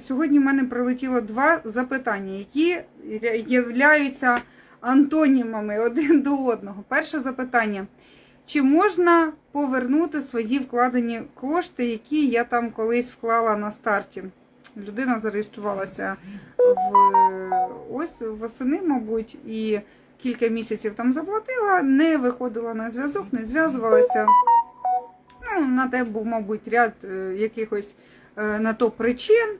Сьогодні в мене прилетіло два запитання, які являються антонімами один до одного. Перше запитання: чи можна повернути свої вкладені кошти, які я там колись вклала на старті? Людина зареєструвалася в ось восени, мабуть, і кілька місяців там заплатила, не виходила на зв'язок, не зв'язувалася. Ну, на те був, мабуть, ряд е, якихось е, на то причин.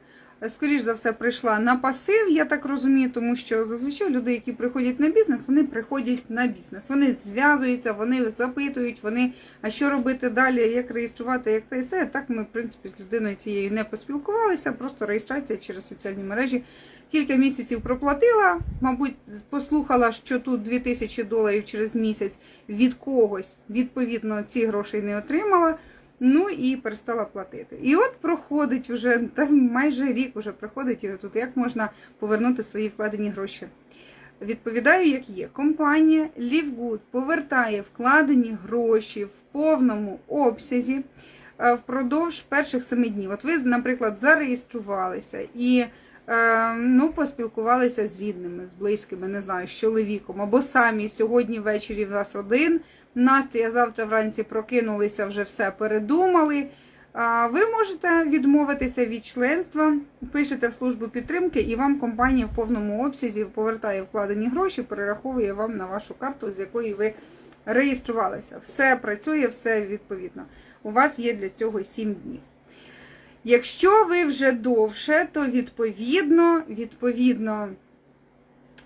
Скоріш за все, прийшла на пасив, я так розумію, тому що зазвичай люди, які приходять на бізнес, вони приходять на бізнес. Вони зв'язуються, вони запитують, вони а що робити далі, як реєструвати, як те і все. Так ми, в принципі, з людиною цією не поспілкувалися, просто реєстрація через соціальні мережі. Кілька місяців проплатила, мабуть, послухала, що тут 2000 доларів через місяць від когось, відповідно, ці грошей не отримала. Ну і перестала платити. І от проходить вже там майже рік уже проходить, і тут як можна повернути свої вкладені гроші. Відповідаю, як є. Компанія Лівгуд повертає вкладені гроші в повному обсязі е, впродовж перших семи днів. От ви, наприклад, зареєструвалися і ну, поспілкувалися з рідними, з близькими, не знаю, з чоловіком, або самі сьогодні ввечері в вас один настрій, завтра вранці прокинулися, вже все передумали. Ви можете відмовитися від членства, пишете в службу підтримки, і вам компанія в повному обсязі повертає вкладені гроші, перераховує вам на вашу карту, з якої ви реєструвалися. Все працює, все відповідно. У вас є для цього 7 днів. Якщо ви вже довше, то відповідно, відповідно,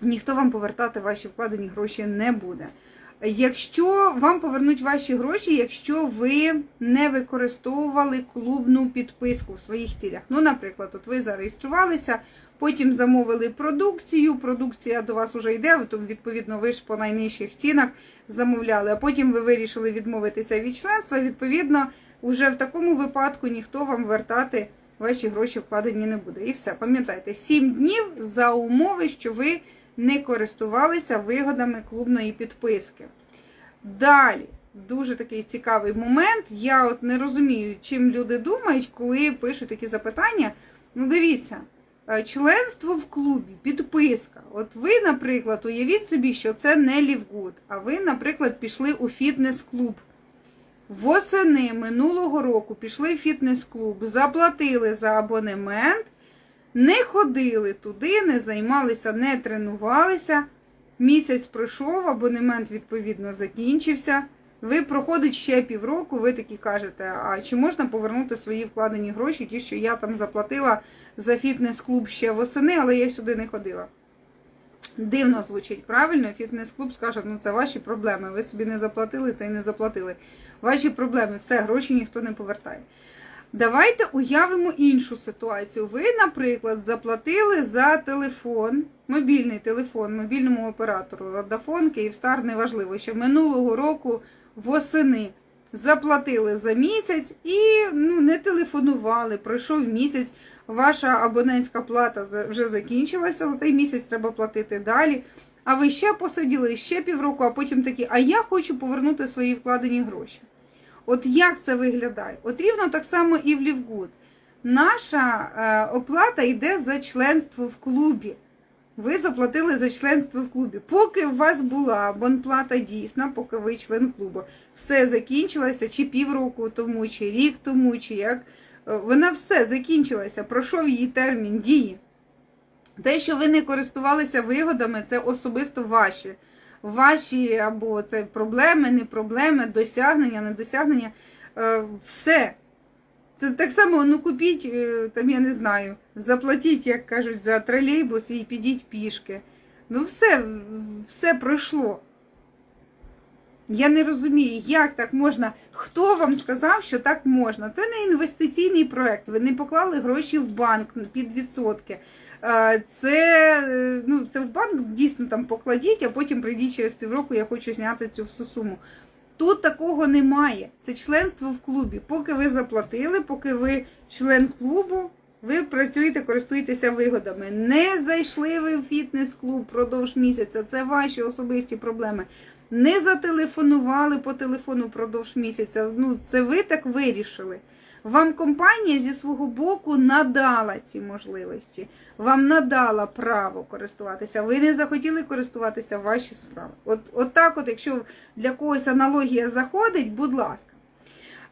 ніхто вам повертати ваші вкладені гроші не буде. Якщо вам повернуть ваші гроші, якщо ви не використовували клубну підписку в своїх цілях. Ну, наприклад, от ви зареєструвалися, потім замовили продукцію, продукція до вас вже йде, то відповідно ви ж по найнижчих цінах замовляли, а потім ви вирішили відмовитися від членства. Відповідно, вже в такому випадку ніхто вам вертати ваші гроші вкладені не буде. І все, пам'ятайте, 7 днів за умови, що ви не користувалися вигодами клубної підписки. Далі, дуже такий цікавий момент. Я от не розумію, чим люди думають, коли пишуть такі запитання. Ну, дивіться, е, членство в клубі, підписка. От ви, наприклад, уявіть собі, що це не Лівгуд, а ви, наприклад, пішли у фітнес-клуб. Восени минулого року пішли в фітнес-клуб, заплатили за абонемент не ходили туди, не займалися, не тренувалися. Місяць пройшов, абонемент, відповідно, закінчився. Ви проходить ще півроку, ви такі кажете, а чи можна повернути свої вкладені гроші, ті, що я там заплатила за фітнес-клуб ще восени, але я сюди не ходила. Дивно звучить правильно, фітнес-клуб скаже, ну це ваші проблеми. Ви собі не заплатили та й не заплатили. Ваші проблеми, все, гроші ніхто не повертає. Давайте уявимо іншу ситуацію. Ви, наприклад, заплатили за телефон, мобільний телефон, мобільному оператору, Родафон, Київстар, неважливо, що минулого року восени заплатили за місяць і ну, не телефонували. Пройшов місяць, ваша абонентська плата вже закінчилася, за той місяць треба платити далі. А ви ще посиділи ще півроку, а потім такі, а я хочу повернути свої вкладені гроші. От як це виглядає? От рівно так само і в Лівгуд. Наша е, оплата йде за членство в клубі. Ви заплатили за членство в клубі. Поки у вас була абонплата дійсна, поки ви член клубу, все закінчилося, чи півроку тому, чи рік тому, чи як. Е, вона все закінчилася, пройшов її термін дії. Те, що ви не користувалися вигодами, це особисто ваші ваші або це проблеми, не проблеми, досягнення, недосягнення. Е, все. Це так само, ну купіть, е, там, я не знаю, заплатіть, як кажуть, за тролейбус і підіть пішки. Ну, все, все пройшло. Я не розумію, як так можна. Хто вам сказав, що так можна? Це не інвестиційний проект. Ви не поклали гроші в банк під відсотки. Це е, ну, це в банк дійсно там покладіть, а потім прийдіть через півроку, я хочу зняти цю всю суму. Тут такого немає. Це членство в клубі. Поки ви заплатили, поки ви член клубу, ви працюєте, користуєтеся вигодами. Не зайшли ви в фітнес-клуб продовж місяця. Це ваші особисті проблеми. Не зателефонували по телефону впродовж місяця. Ну, це ви так вирішили. Вам компанія зі свого боку надала ці можливості, вам надала право користуватися. Ви не захотіли користуватися ваші справи. От, от так, от, якщо для когось аналогія заходить, будь ласка.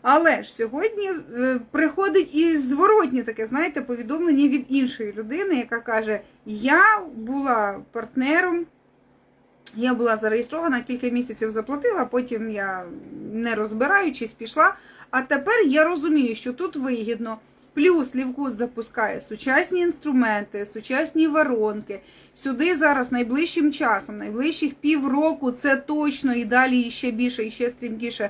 Але ж сьогодні е, приходить і зворотнє таке, знаєте, повідомлення від іншої людини, яка каже: Я була партнером, я була зареєстрована, кілька місяців заплатила, потім я не розбираючись пішла. А тепер я розумію, що тут вигідно. Плюс Лівгуд запускає сучасні інструменти, сучасні воронки. Сюди зараз найближчим часом, найближчих півроку, це точно і далі ще більше, і ще стрімкіше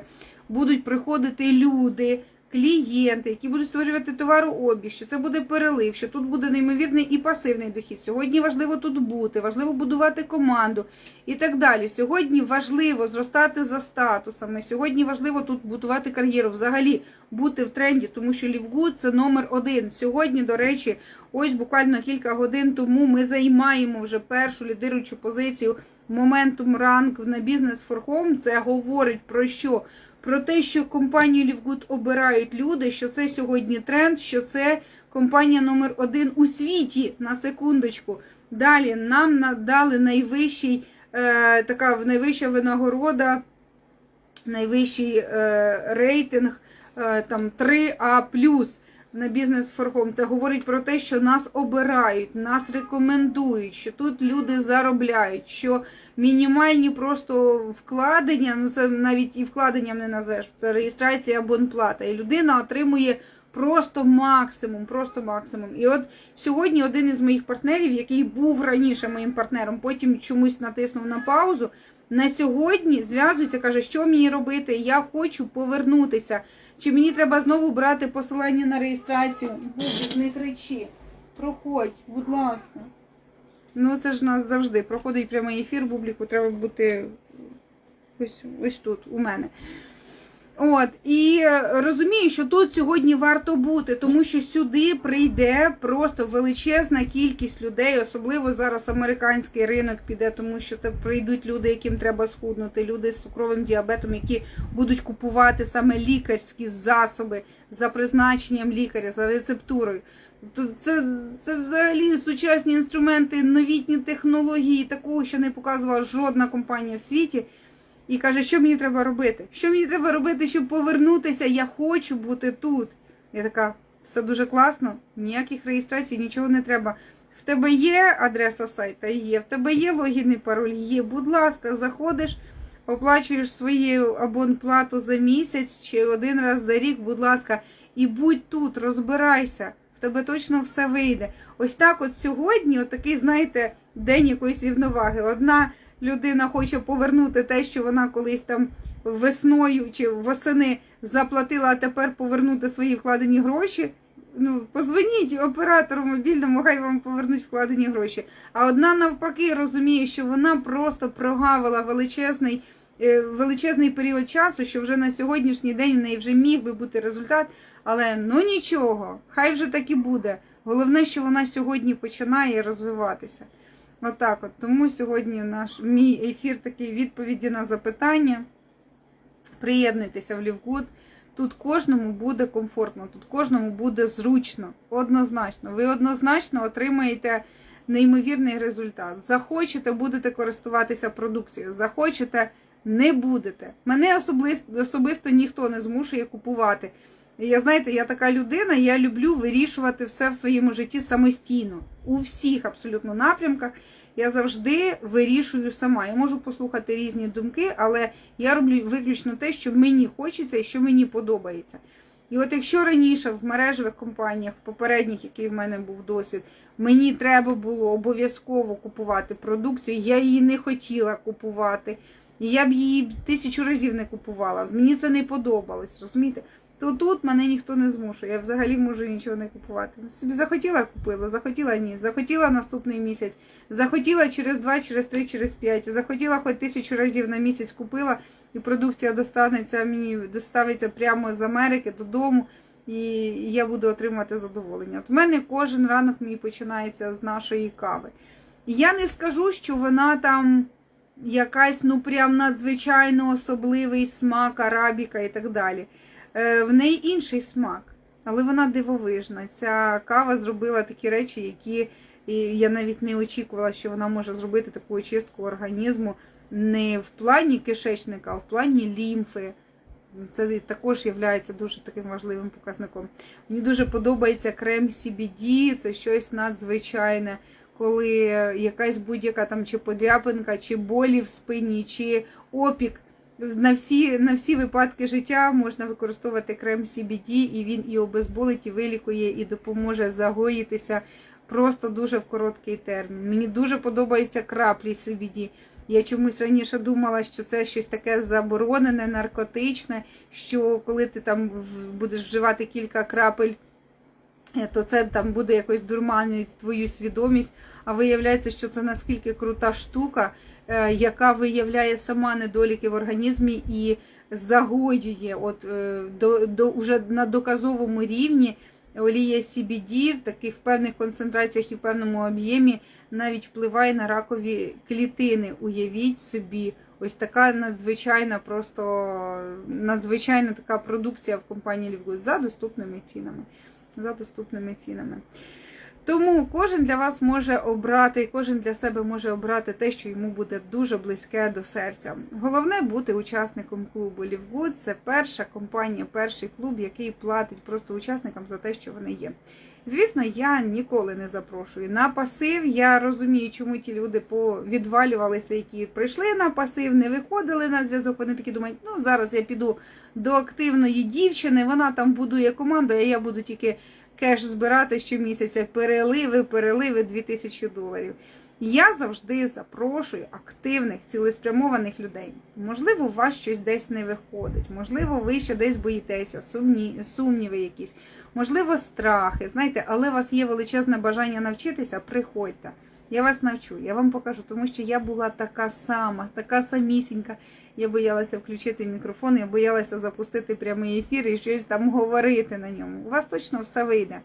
будуть приходити люди, клієнти, які будуть створювати товарообіг, що це буде перелив, що тут буде неймовірний і пасивний дохід. Сьогодні важливо тут бути, важливо будувати команду і так далі. Сьогодні важливо зростати за статусами. Сьогодні важливо тут будувати кар'єру, взагалі бути в тренді, тому що Лівгуд це номер один. Сьогодні, до речі, ось буквально кілька годин тому ми займаємо вже першу лідируючу позицію Momentum Rank на for Home. Це говорить про що? Про те, що компанію Лівгуд обирають люди, що це сьогодні тренд, що це компанія номер один у світі на секундочку. Далі нам надали найвищий, е, така найвища винагорода, найвищий е, рейтинг е, там 3А на бізнес форхом. Це говорить про те, що нас обирають, нас рекомендують, що тут люди заробляють, що мінімальні просто вкладення, ну це навіть і вкладенням не назвеш, це реєстрація абонплата. І людина отримує просто максимум, просто максимум. І от сьогодні один із моїх партнерів, який був раніше моїм партнером, потім чомусь натиснув на паузу. На сьогодні зв'язується, каже, що мені робити, я хочу повернутися. Чи мені треба знову брати посилання на реєстрацію? Бубик, не кричи. Проходь, будь ласка. Ну, це ж у нас завжди. Проходить прямий ефір, бубліку треба бути ось, ось тут, у мене. От, і е, розумію, що тут сьогодні варто бути, тому що сюди прийде просто величезна кількість людей, особливо зараз американський ринок піде, тому що там прийдуть люди, яким треба схуднути, люди з цукровим діабетом, які будуть купувати саме лікарські засоби за призначенням лікаря, за рецептурою. Це, це взагалі сучасні інструменти, новітні технології, такого, що не показувала жодна компанія в світі. І каже, що мені треба робити? Що мені треба робити, щоб повернутися? Я хочу бути тут. Я така, все дуже класно, ніяких реєстрацій, нічого не треба. В тебе є адреса сайта? Є. В тебе є логін пароль? Є. Будь ласка, заходиш, оплачуєш свою абонплату за місяць чи один раз за рік, будь ласка, і будь тут, розбирайся. В тебе точно все вийде. Ось так, от сьогодні, от такий, знаєте, день якоїсь рівноваги. Одна людина хоче повернути те, що вона колись там весною чи восени заплатила, а тепер повернути свої вкладені гроші. Ну, позвоніть оператору мобільному, хай вам повернуть вкладені гроші. А одна навпаки розуміє, що вона просто прогавила величезний. е, Величезний період часу, що вже на сьогоднішній день в неї вже міг би бути результат, але ну нічого, хай вже так і буде. Головне, що вона сьогодні починає розвиватися. Отак от. Тому сьогодні наш мій ефір такий відповіді на запитання. Приєднуйтеся в Лівгуд. Тут кожному буде комфортно, тут кожному буде зручно, однозначно. Ви однозначно отримаєте неймовірний результат. Захочете, будете користуватися продукцією, захочете, не будете. Мене особисто, особисто ніхто не змушує купувати. Я знаєте, я така людина, я люблю вирішувати все в своєму житті самостійно. У всіх абсолютно напрямках. Я завжди вирішую сама. Я можу послухати різні думки, але я роблю виключно те, що мені хочеться і що мені подобається. І от якщо раніше в мережевих компаніях, в попередніх, який в мене був досвід, мені треба було обов'язково купувати продукцію, я її не хотіла купувати. І я б її тисячу разів не купувала. Мені це не подобалось, розумієте? То тут мене ніхто не змушує. Я взагалі можу нічого не купувати. Собі захотіла купила, захотіла ні. Захотіла наступний місяць, захотіла через два, через три, через п'ять. Захотіла хоч тисячу разів на місяць купила, і продукція достанеться мені, доставиться прямо з Америки додому, і я буду отримати задоволення. От в мене кожен ранок мій починається з нашої кави. І я не скажу, що вона там якась, ну прям надзвичайно особливий смак, арабіка і так далі. Е, в неї інший смак. але вона дивовижна. Ця кава зробила такі речі, які я навіть не очікувала, що вона може зробити таку очистку організму не в плані кишечника, а в плані лімфи. Це також є дуже таким важливим показником. Мені дуже подобається крем CBD, це щось надзвичайне, коли якась будь-яка там чи подряпинка, чи болі в спині, чи опік. На всі, на всі випадки життя можна використовувати крем CBD, і він і обезболить, і вилікує, і допоможе загоїтися просто дуже в короткий термін. Мені дуже подобаються краплі CBD. Я чомусь раніше думала, що це щось таке заборонене, наркотичне, що коли ти там будеш вживати кілька крапель, е, то це там буде якось дурманить твою свідомість. А виявляється, що це наскільки крута штука, яка виявляє сама недоліки в організмі і загоює от е, до, до уже на доказовому рівні. Олія CBD в таких певних концентраціях і в певному об'ємі навіть впливає на ракові клітини. Уявіть собі, ось така надзвичайна, просто надзвичайна така продукція в компанії Лівгуд за доступними цінами. За доступними цінами. Тому кожен для вас може обрати, кожен для себе може обрати те, що йому буде дуже близьке до серця. Головне бути учасником клубу Лівгуд. Це перша компанія, перший клуб, який платить просто учасникам за те, що вони є. Звісно, я ніколи не запрошую на пасив. Я розумію, чому ті люди повідвалювалися, які прийшли на пасив, не виходили на зв'язок. Вони такі думають, ну зараз я піду до активної дівчини, вона там будує команду, а я буду тільки кеш збирати щомісяця, переливи, переливи 2000 доларів. Я завжди запрошую активних, цілеспрямованих людей. Можливо, у вас щось десь не виходить, можливо, ви ще десь боїтеся, сумні, сумніви якісь, можливо, страхи. Знаєте, але у вас є величезне бажання навчитися, приходьте. Я вас навчу, я вам покажу, тому що я була така сама, така самісінька. Я боялася включити мікрофон, я боялася запустити прямий ефір і щось там говорити на ньому. У вас точно все вийде.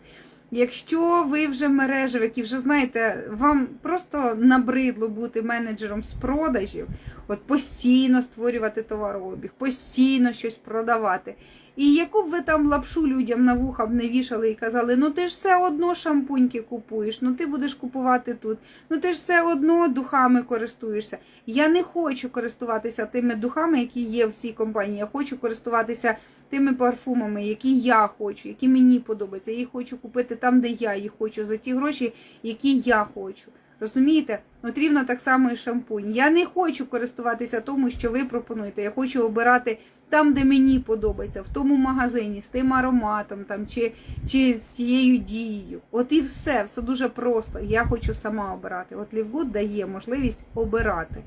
Якщо ви вже мережевик які вже знаєте, вам просто набридло бути менеджером з продажів, от постійно створювати товарообіг, постійно щось продавати. І яку б ви там лапшу людям на вуха б не вішали і казали, ну ти ж все одно шампуньки купуєш, ну ти будеш купувати тут, ну ти ж все одно духами користуєшся. Я не хочу користуватися тими духами, які є в цій компанії. Я хочу користуватися тими парфумами, які я хочу, які мені подобаються. Я їх хочу купити там, де я їх хочу, за ті гроші, які я хочу. Розумієте? От рівно так само і шампунь. Я не хочу користуватися тому, що ви пропонуєте. Я хочу обирати там, де мені подобається, в тому магазині, з тим ароматом там, чи, чи з тією дією. От і все, все дуже просто. Я хочу сама обирати. От Лівгуд дає можливість обирати,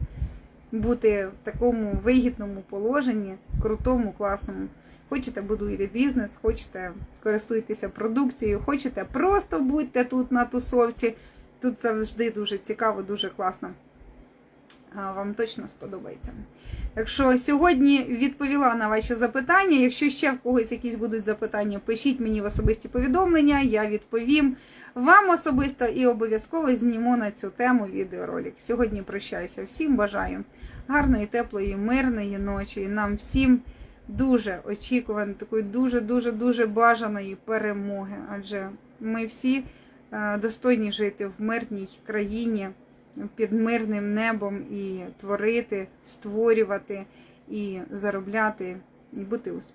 бути в такому вигідному положенні, крутому, класному. Хочете, будуйте бізнес, хочете користуйтеся продукцією, хочете, просто будьте тут на тусовці. Тут завжди дуже цікаво, дуже класно. Вам точно сподобається. Так що сьогодні відповіла на ваші запитання. Якщо ще в когось якісь будуть запитання, пишіть мені в особисті повідомлення, я відповім вам особисто і обов'язково зніму на цю тему відеоролик. Сьогодні прощаюся. Всім бажаю гарної, теплої, мирної ночі. І нам всім дуже очікуваної, такої дуже-дуже дуже бажаної перемоги. Адже ми всі е, достойні жити в мирній країні під мирним небом і творити, створювати і заробляти, і бути успішним.